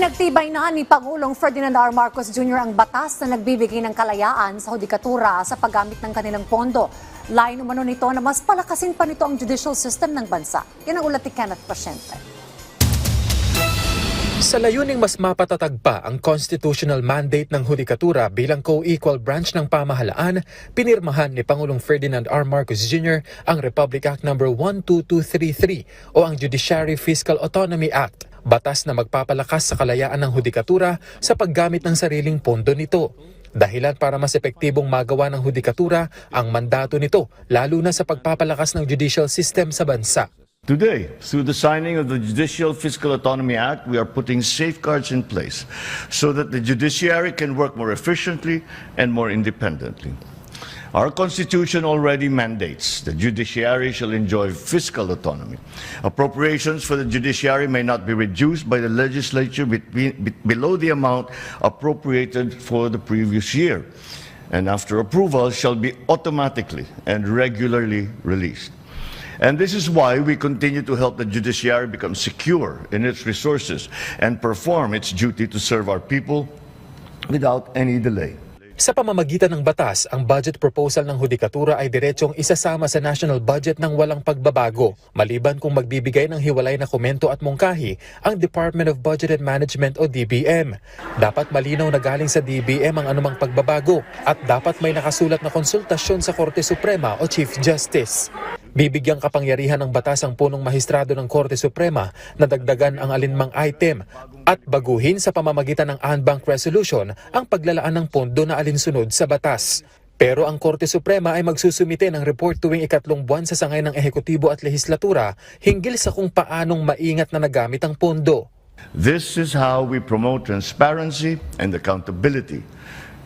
Pinagtibay na ni Pangulong Ferdinand R. Marcos Jr. ang batas na nagbibigay ng kalayaan sa hudikatura sa paggamit ng kanilang pondo. Lain umano nito na mas palakasin pa nito ang judicial system ng bansa. Yan ang ulat ni Kenneth Pasyente. Sa layuning mas mapatatag pa ang constitutional mandate ng hudikatura bilang co-equal branch ng pamahalaan, pinirmahan ni Pangulong Ferdinand R. Marcos Jr. ang Republic Act No. 12233 o ang Judiciary Fiscal Autonomy Act, batas na magpapalakas sa kalayaan ng hudikatura sa paggamit ng sariling pondo nito. Dahilan para mas epektibong magawa ng hudikatura ang mandato nito, lalo na sa pagpapalakas ng judicial system sa bansa. Today, through the signing of the Judicial Fiscal Autonomy Act, we are putting safeguards in place so that the judiciary can work more efficiently and more independently. Our Constitution already mandates the judiciary shall enjoy fiscal autonomy. Appropriations for the judiciary may not be reduced by the legislature between, be- below the amount appropriated for the previous year, and after approval shall be automatically and regularly released. And this is why we continue to help the judiciary become secure in its resources and perform its duty to serve our people without any delay. Sa pamamagitan ng batas, ang budget proposal ng hudikatura ay diretsyong isasama sa national budget ng walang pagbabago, maliban kung magbibigay ng hiwalay na komento at mungkahi ang Department of Budget and Management o DBM. Dapat malinaw na galing sa DBM ang anumang pagbabago at dapat may nakasulat na konsultasyon sa Korte Suprema o Chief Justice. Bibigyang kapangyarihan ng batas ang punong mahistrado ng Korte Suprema na dagdagan ang alinmang item at baguhin sa pamamagitan ng unbank resolution ang paglalaan ng pondo na alinsunod sa batas. Pero ang Korte Suprema ay magsusumite ng report tuwing ikatlong buwan sa sangay ng ehekutibo at lehislatura hinggil sa kung paanong maingat na nagamit ang pondo. This is how we promote transparency and accountability.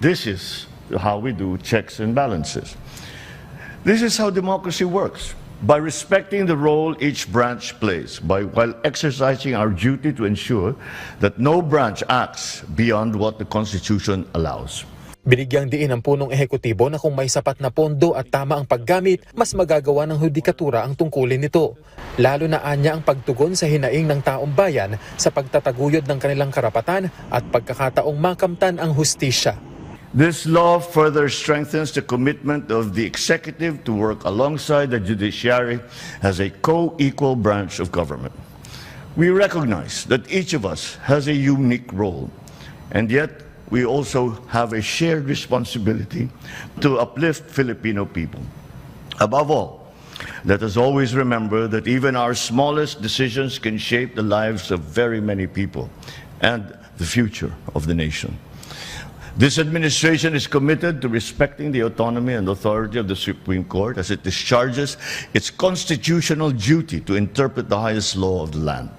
This is how we do checks and balances. This is how democracy works. By respecting the role each branch plays, by, while exercising our duty to ensure that no branch acts beyond what the Constitution allows. Binigyang diin ng punong ehekutibo na kung may sapat na pondo at tama ang paggamit, mas magagawa ng hudikatura ang tungkulin nito. Lalo na anya ang pagtugon sa hinaing ng taong bayan sa pagtataguyod ng kanilang karapatan at pagkakataong makamtan ang hustisya. This law further strengthens the commitment of the executive to work alongside the judiciary as a co-equal branch of government. We recognize that each of us has a unique role, and yet we also have a shared responsibility to uplift Filipino people. Above all, let us always remember that even our smallest decisions can shape the lives of very many people and the future of the nation. This administration is committed to respecting the autonomy and authority of the Supreme Court as it discharges its constitutional duty to interpret the highest law of the land.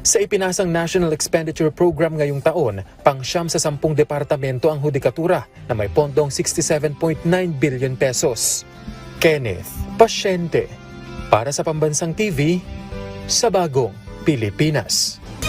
Sa ipinasang National Expenditure Program ngayong taon, pang siyam sa sampung departamento ang hudikatura na may pondong 67.9 billion pesos. Kenneth Pasyente para sa Pambansang TV sa Bagong Pilipinas.